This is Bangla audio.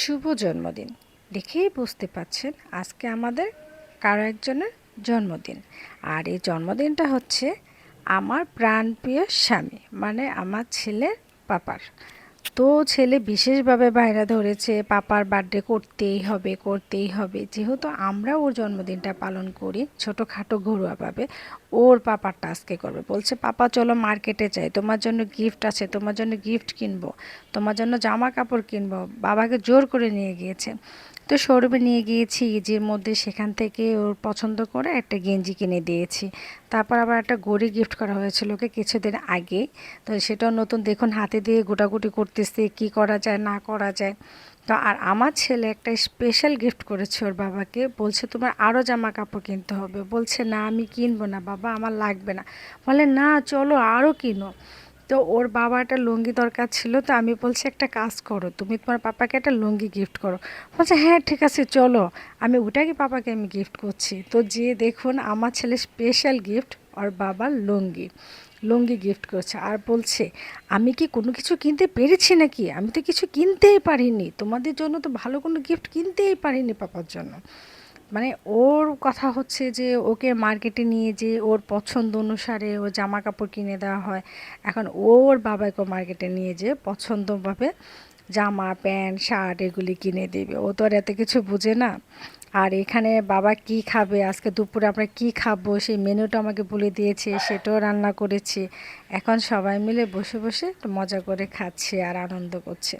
শুভ জন্মদিন। দেখেই বুঝতে পাচ্ছেন আজকে আমাদের কারও একজনের জন্মদিন। আর এই জন্মদিনটা হচ্ছে আমার প্রাণপ্রিয় স্বামী মানে আমার ছেলের পাপার। তো ছেলে বিশেষভাবে বাইরা ধরেছে, পাপার বার্থডে করতেই হবে করতেই হবে। যেহেতু আমরা ওর জন্মদিনটা পালন করি ছোটোখাটো ঘরোয়াভাবে, ওর পাপারটা আজকে করবে। বলছে, পাপা, চলো মার্কেটে যাই। তোমার জন্য গিফট আছে, তোমার জন্য গিফট কিনবো, তোমার জন্য জামা কাপড় কিনবো। বাবাকে জোর করে নিয়ে গিয়েছে। তো শোরুমে নিয়ে গিয়েছি ইজির মধ্যে, সেখান থেকে ওর পছন্দ করে একটা গেঞ্জি কিনে দিয়েছি। তারপর আবার একটা গড়ি গিফট করা হয়েছিল ওকে কিছুদিন আগে। তো সেটাও নতুন, দেখুন হাতে দিয়ে গোটাগুটি করতেছে, কি করা যায়, না করা যায়। তো আর আমার ছেলে একটা স্পেশাল গিফট করেছে ওর বাবাকে, বলছে তোমার আরও জামা কাপড় কিনতে হবে। বলছে না, আমি কিনবো না বাবা, আমার লাগবে না। বলে না, চলো আরও কিনো। তো ওর বাবা একটা লুঙ্গি দরকার ছিল, তো আমি বলছি, একটা কাজ করো, তুমি তোমার পাপাকে একটা লুঙ্গি গিফট করো। বলছে হ্যাঁ ঠিক আছে, চলো। আমি ওটাকে পাপাকে আমি গিফট করছি? তো যে দেখুন, আমার ছেলে স্পেশাল গিফট ওর বাবার লুঙ্গি লুঙ্গি গিফট করছে। আর বলছে, আমি কি কোনো কিছু কিনতে পেরেছি নাকি? আমি তো কিছু কিনতেই পারিনি। তোমাদের জন্য তো ভালো কোনো গিফট কিনতেই পারিনি পাপার জন্য। মানে ওর কথা হচ্ছে যে, ওকে মার্কেটে নিয়ে যে ওর পছন্দ অনুসারে ও জামা কাপড় কিনে দেওয়া হয়, এখন ওর বাবাকে মার্কেটে নিয়ে যে পছন্দভাবে জামা, প্যান্ট, শার্ট এগুলি কিনে দেবে। ও তো আর এত কিছু বুঝে না। আর এখানে বাবা কি খাবে? আজকে দুপুরে আমরা কি খাব? সেই মেনুটা আমাকে বলে দিয়েছে, সেটাও রান্না করেছি। এখন সবাই মিলে বসে বসে মজা করে খাচ্ছে আর আনন্দ করছে।